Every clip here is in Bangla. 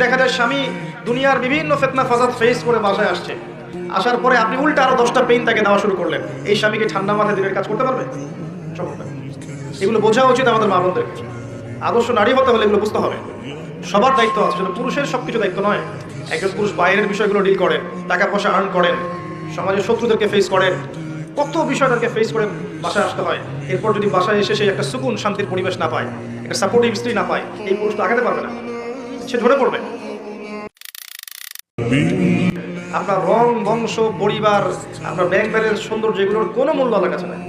দেখা যায় স্বামী দুনিয়ার বিভিন্ন ফেতনা ফাসাদ ফেস করে বাসায় আসছে। আসার পরে আপনি উল্টা আরও দশটা পেন তাকে দেওয়া শুরু করলেন। এই স্বামীকে ঠান্ডা মাথায় দিনের কাজ করতে পারবে? এগুলো বোঝা উচিত আমাদের মা বোনদের আদর্শ নারী হতে হলে এগুলো বুঝতে হবে। সবার দায়িত্ব আছে সেটা পুরুষের সব কিছু দায়িত্ব নয়। একজন পুরুষ বাইরের বিষয়গুলো ডিল করেন, টাকা পয়সা আর্ন করেন, সমাজের শত্রুদেরকে ফেস করেন কত বিষয় তাদেরকে ফেস করে বাসায় আসতে হয়। এরপর যদি বাসায় এসে সে একটা সুকুন শান্তির পরিবেশ না পায়, একটা সাপোর্টিভ স্ত্রী না পায়, এই পুরুষ তো আগাতে পারবে না। সে ঝরে পড়বে। আপনার রং, বংশ, পরিবার আপনার ব্যাংক ব্যালেন্স সৌন্দর্য, এগুলোর কোনো মূল্য আল্লাহর কাছে নাই।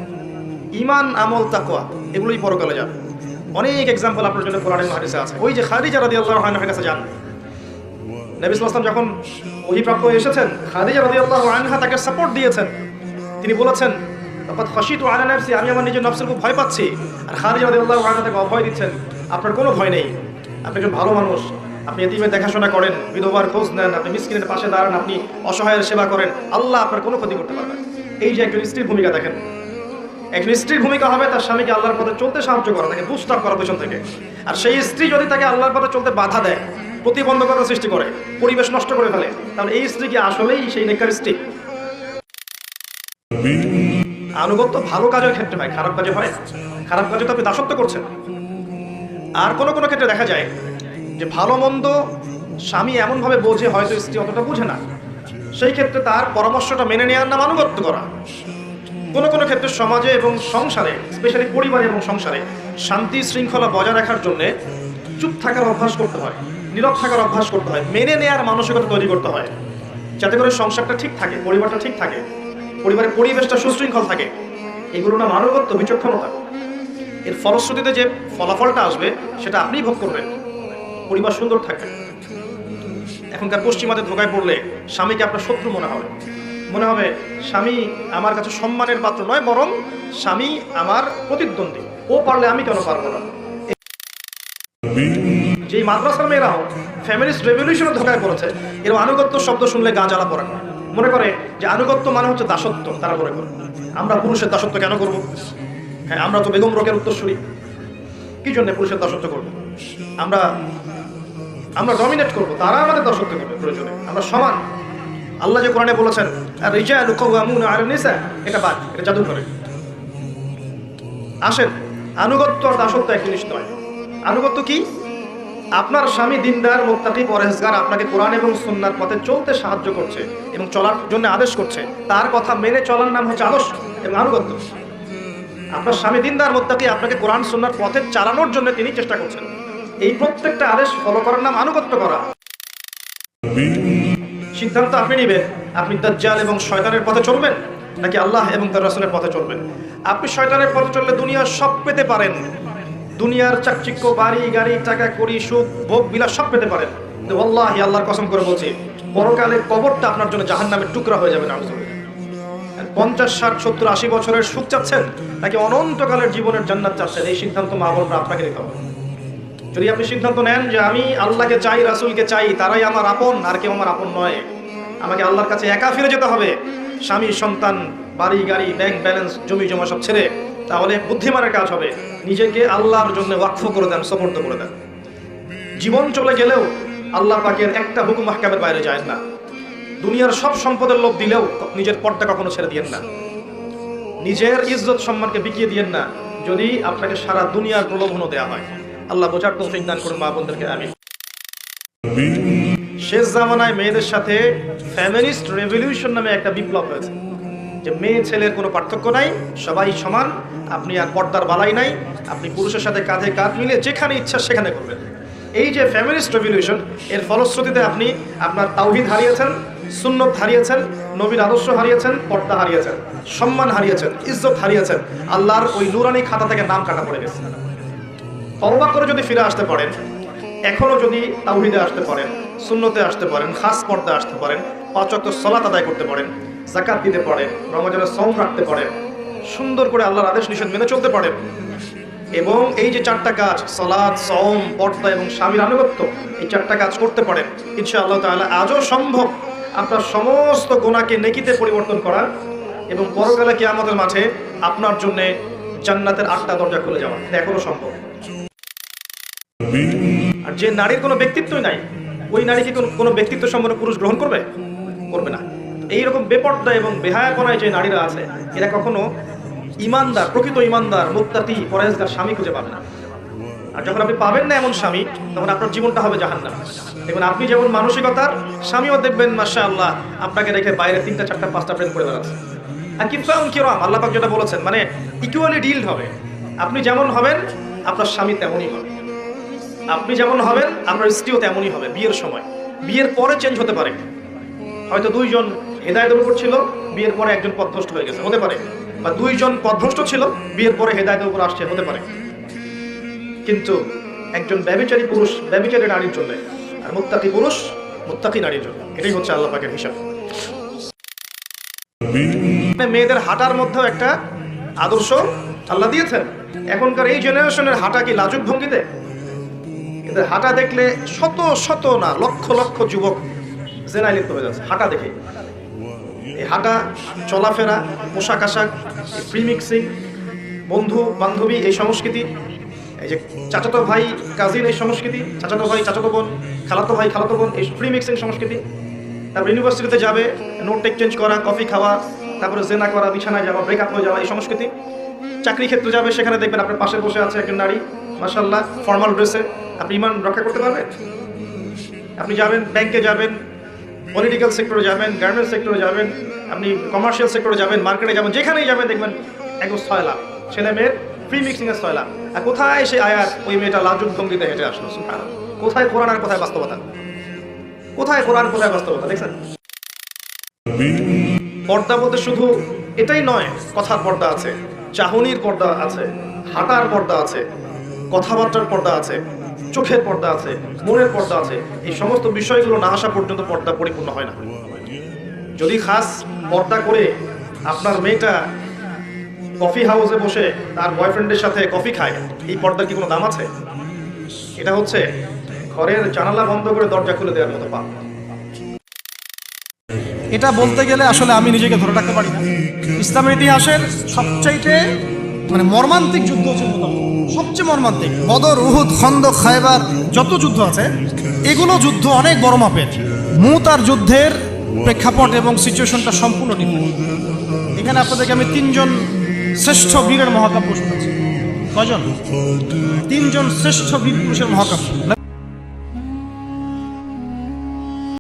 ইমান আমল, তাকওয়া, এগুলোই পরকালে যাবে। অনেক এক্সাম্পল আপনার জন্য কোরআনের হাদিসে আছে। ওই যে খাদিজা রাদিয়াল্লাহু আনহার কাছে যান। নবী সাল্লাল্লাহু যখন ওহীপ্রাপ্ত হয়ে এসেছেন, খাদিজা রাদিয়াল্লাহু আনহা তাকে সাপোর্ট দিয়েছেন। তিনি বলেছেন আমি আমার নিজের নফসের খুব ভয় পাচ্ছি। আর খাদিজা রাদিয়াল্লাহু আনহা তাকে অভয় দিচ্ছেন, আপনার কোনো ভয় নেই। আপনি একজন ভালো মানুষ। আপনি এতিমের দেখাশোনা করেন, বিধবার খোঁজ নেন, আপনি মিসকিনের পাশে দাঁড়ান, আপনি অসহায়ের সেবা করেন। আল্লাহ আপনার কোনো ক্ষতি করতে পারবেন এই যে একজন স্ত্রীর ভূমিকা দেখেন। একজন স্ত্রীর ভূমিকা হবে তার স্বামীকে আল্লাহর পথে চলতে সাহায্য করা, তাকে বুস্ট আপ করা পেছন থেকে। আর সেই স্ত্রী যদি তাকে আল্লাহর পথে চলতে বাধা দেয়, প্রতিবন্ধকতা সৃষ্টি করে, পরিবেশ নষ্ট করে ফেলে, তাহলে এই স্ত্রী কি আসলেই সেই নেকার স্ত্রী? আনুগত্য ভালো কাজের ক্ষেত্রে হয় খারাপ কাজে হয়। খারাপ কাজে তো আপনি দাসত্ব করছেন। আর কোনো কোনো ক্ষেত্রে দেখা যায় যে ভালো মন্দ স্বামী এমনভাবে বোঝে, হয়তো স্ত্রী অতটা বুঝে না। সেই ক্ষেত্রে তার পরামর্শটা মেনে নেওয়ার নাম আনুগত্য করা। কোনো কোনো ক্ষেত্রে সমাজে এবং সংসারে, স্পেশালি পরিবারে এবং সংসারে, শান্তি শৃঙ্খলা বজায় রাখার জন্য চুপ থাকার অভ্যাস করতে হয়, নীরব থাকার অভ্যাস করতে হয়, মেনে নেওয়ার মানসিকতা তৈরি করতে হয়। যাতে করে সংসারটা ঠিক থাকে, পরিবারটা ঠিক থাকে। পরিবারের পরিবেশটা সুশৃঙ্খল থাকে। এগুলো না মানবত্ব, বিচক্ষণতা। এর ফলশ্রুতিতে যে ফলাফলটা আসবে, সেটা আপনিই ভোগ করবেন। পরিবার সুন্দর থাকবে। এখনকার পশ্চিমাদের ধোকায় পড়লে স্বামীকে আপনার শত্রু মনে হবে। মনে হবে, স্বামী আমার কাছে সম্মানের পাত্র নয়, বরং স্বামী আমার প্রতিদ্বন্দ্বী। ও পারলে আমি কেন পারব না? যে মাদ্রাসার মেয়েরাও ফ্যামিলিস্ট রেভলিউশনের ধোকায় পড়েছে এরকম আনুগত্য শব্দ শুনলে গা জ্বালা পড়া মনে করে যে আনুগত্য মানে হচ্ছে দাসত্ব, তারা মনে করে। আমরা পুরুষের দাসত্ব কেন করব? হ্যাঁ আমরা তো বেগম রোকের উত্তরসূরি। কি জন্য পুরুষের দাসত্ব করব? আমরা আমরা ডমিনেট করব, তারা আমাদের দাসত্ব করবে প্রয়োজনে। আমরা সমান। আল্লাহ যে কোরআনে বলেছেন আর নিসা এটা বাদ, এটা জাদু করে আসেন, আনুগত্য আর দাসত্ব এক জিনিস নয় আনুগত্য কি? আপনার স্বামী দিনদার, মোত্তাকি পরেজগার আপনাকে কোরআন এবং সুন্নার পথে চলতে সাহায্য করছে এবং চলার জন্য আদেশ করছে। তার কথা মেনে চলার নাম হচ্ছে আদর্শ এবং আনুগত্য। আপনার স্বামী দিনদার, মোত্তাকি আপনাকে কোরআন, সুন্নার পথে চালানোর জন্য তিনি চেষ্টা করছেন। এই প্রত্যেকটা আদেশ ফলো করার নাম আনুগত্য করা। সিদ্ধান্ত আপনি নেবেন, আপনি দাজ্জাল এবং শয়তানের পথে চলবেন নাকি আল্লাহ এবং তার রাসূলের পথে চলবেন? আপনি শয়তানের পথে চললে দুনিয়ার সব পেতে পারেন। দুনিয়ার চাকচিক্য, বাড়ি, গাড়ি, টাকা, কড়ি, সুখ, ভোগ, বিলাস সব পেতে পারেন। আল্লাহ আল্লাহর কসম করে বলছি পরকালে কবরটা আপনার জন্য জাহান্নামের টুকরা হয়ে যাবে না পঞ্চাশ, ষাট, সত্তর, আশি বছরের সুখ চাচ্ছেন, নাকি অনন্তকালের জীবনের জান্নাত চাচ্ছেন, এই সিদ্ধান্ত মা বোনরা আপনাকে নিতে হবে। যদি আপনি সিদ্ধান্ত নেন যে আমি আল্লাহকে চাই, রাসূলকে চাই, তারাই আমার আপন, আর কেউ আমার আপন নয়। আমাকে আল্লাহর কাছে একা ফিরে যেতে হবে। স্বামী, সন্তান, বাড়ি, গাড়ি ব্যাংক ব্যালেন্স জমি জমা সব ছেড়ে তাহলে বুদ্ধিমানের কাজ হবে। নিজেকে আল্লাহর জন্য ওয়াকফ করে দেন সমর্থ করে দেন। জীবন চলে গেলেও আল্লাহ পাকের একটা হুকুম হাকামের বাইরে যায় না। দুনিয়ার সব সম্পদের লোভ দিলেও নিজের পর্দা কখনো ছেড়ে দিয়েন না। নিজের ইজ্জত সম্মানকে বিকিয়ে দিয়েন না, যদি আপনাকে সারা দুনিয়ার প্রলোভনও দেওয়া হয়। আল্লাহ বোঝার তৌফিক দান করুন মা বোনদেরকে আমি শেষ জামানায় মেয়েদের সাথে ফ্যামিলিস্ট রেভলিউশন নামে একটা বিপ্লব হয়েছে। যে মেয়ে ছেলের কোনো পার্থক্য নাই, সবাই সমান, আপনি আর পর্দার বালাই নাই, আপনি পুরুষের সাথে কাঁধে কাঁধ মিলে যেখানে ইচ্ছা সেখানে করবেন। এই যে ফ্যামিলিস্ট রেভলিউশন এর ফলশ্রুতিতে আপনি আপনার তাওহিদ হারিয়েছেন, সুন্নত হারিয়েছেন, নবীর আদর্শ হারিয়েছেন, পর্দা হারিয়েছেন, সম্মান হারিয়েছেন, ইজ্জত হারিয়েছেন, আল্লাহর ওই নুরানি খাতা থেকে নাম কাটা পড়ে গেছে। তওবা করে যদি ফিরে আসতে পারেন, এখনও যদি তাওহিদে আসতে পারেন, সুন্নতে আসতে পারেন, খাস পর্দা আসতে পারেন পাঁচ ওয়াক্ত সলাত আদায় করতে পারেন জাকাত দিতে পারেন, রমজানের সম রাখতে পারেন, সুন্দর করে আল্লাহর আদেশ নিষেধ মেনে চলতে পারেন। এবং এই যে চারটা কাজ, সলাদ সম পর্দা এবং স্বামীর আনুগত্য, এই চারটা কাজ করতে পারেন। ইনশা আল্লাহ তাআলা আজও সম্ভব আপনার সমস্ত গোনাকে নেকিতে পরিবর্তন করা এবং পরকালে কি আমাদের মাঠে আপনার জন্য জান্নাতের আটটা দরজা খুলে যাওয়া। এখনও সম্ভব। আর যে নারীর কোনো ব্যক্তিত্বই নাই, ওই নারীকে কোনো ব্যক্তিত্ব সম্পন্ন পুরুষ গ্রহণ করবে? করবে না। এইরকম বেপর্দা এবং বেহায়াপনায় যে নারীরা আছে, এরা কখনো ইমানদার, প্রকৃত ইমানদার মুক্তাতি পরেজগার স্বামী খুঁজে পাবে না। আর যখন আপনি পাবেন না এমন স্বামী, তখন আপনার জীবনটা হবে জাহান্নাম। দেখুন, আপনি যেমন মানসিকতার স্বামীও দেখবেন মাসা আল্লাহ আপনাকে রেখে বাইরে তিনটা, চারটা, পাঁচটা প্রেম করে বেড়াচ্ছে। আর কিফাউন কিরাম আল্লাহ পাক যেটা বলেছেন মানে ইকুয়ালি ডিলড হবে। আপনি যেমন হবেন, আপনার স্বামী তেমনই হবে। আপনি যেমন হবেন, আপনার স্ত্রীও তেমনই হবে, বিয়ের সময়। বিয়ের পরে চেঞ্জ হতে পারে। হয়তো দুইজন হেদায়তের উপর ছিল, বিয়ের পরে একজন পথভ্রষ্ট হয়ে গেছে, হতে পারে। বা দুইজন পথভ্রষ্ট ছিল, বিয়ের পরে হেদায়তের উপর আসছে, হতে পারে। কিন্তু একজন ব্যবিচারী পুরুষ, ব্যবিচারী নারীর জন্য, আর মুত্তাকি পুরুষ, মুত্তাকি নারীর জন্য, এটাই হচ্ছে আল্লাহ পাকের হিসাব। মানে মেয়েদের হাঁটার মধ্যেও একটা আদর্শ আল্লাহ দিয়েছেন। এখনকার এই জেনারেশনের হাঁটা কি লাজুক ভঙ্গিতে? এদের হাঁটা দেখলে শত শত না, লক্ষ লক্ষ যুবক জেনায় লিপ্ত হয়ে যাচ্ছে। হাঁটা দেখে। এই হাঁটা, চলাফেরা, পোশাক আশাক ফ্রি মিক্সিং বন্ধু, বান্ধবী, এই সংস্কৃতি, এই যে চাচাতো ভাই কাজিন এই সংস্কৃতি, চাচাতো ভাই, চাচাতো বোন, খালাতো ভাই, খালাতো বোন, এই ফ্রি মিক্সিং সংস্কৃতি। তারপর ইউনিভার্সিটিতে যাবে নোট এক্সচেঞ্জ করা কফি খাওয়া, তারপরে জেনা করা, বিছানায় যাওয়া ব্রেকআপ হয়ে যাওয়া, এই সংস্কৃতি। চাকরি ক্ষেত্রে যাবে, সেখানে দেখবেন আপনার পাশে বসে আছে একজন নারী মাসাল্লাহ ফর্মাল ড্রেসে আপনি ইমান রক্ষা করতে পারবেন? আপনি যাবেন ব্যাংকে যাবেন পলিটিক্যাল সেক্টরে যাবেন গার্মেন্টস সেক্টরে যাবেন, আপনি কমার্শিয়াল সেক্টরে যাবেন মার্কেটে যাবেন, যেখানেই যাবেন দেখবেন একদম ছয় লাখ। ছেলে মেয়ের ফ্রি মিক্সিং এর ছয় লাখ। আর কোথায় সে আয়াত ওই মেয়েটা লাজুক ভঙ্গিতে হেঁটে আসলো? কোথায় কোরআন আর কোথায় বাস্তবতা? কোথায় কোরআন কোথায় বাস্তবতা? দেখছেন? পর্দা বলতে শুধু এটাই নয়, কথার পর্দা আছে। চাহনির পর্দা আছে, হাঁটার পর্দা আছে, কথাবার্তার পর্দা আছে। চোখের পর্দা আছে, মনের পর্দা আছে, এই সমস্ত বিষয়গুলো না আসা পর্যন্ত পর্দা পরিপূর্ণ হয় না। যদি খাস পর্দা করে আপনার মেয়েটা কফি হাউসে বসে তার বয়ফ্রেন্ডের সাথে কফি খায়, এই পর্দার কি কোনো দাম আছে? এটা হচ্ছে ঘরের জানালা বন্ধ করে দরজা খুলে দেওয়ার মতো পাপ। এটা বলতে গেলে আসলে আমি নিজেকে ধরে রাখতে পারি ইসলামের ইতিহাসের সবচাইতে মানে মর্মান্তিক যুদ্ধ হচ্ছে মোতাব সবচেয়ে মর্মান্তিক। বদর, উহুদ, খন্দ, খায়বার, যত যুদ্ধ আছে, এগুলো যুদ্ধ অনেক বড় মাপের। মুতার যুদ্ধের প্রেক্ষাপট এবং সিচুয়েশনটা সম্পূর্ণ ডিফারেন্ট এখানে আপনাদেরকে আমি তিনজন শ্রেষ্ঠ বীরের মহাকাব্য শুনেছি কজন তিনজন শ্রেষ্ঠ বীর পুরুষের মহাকাব্য।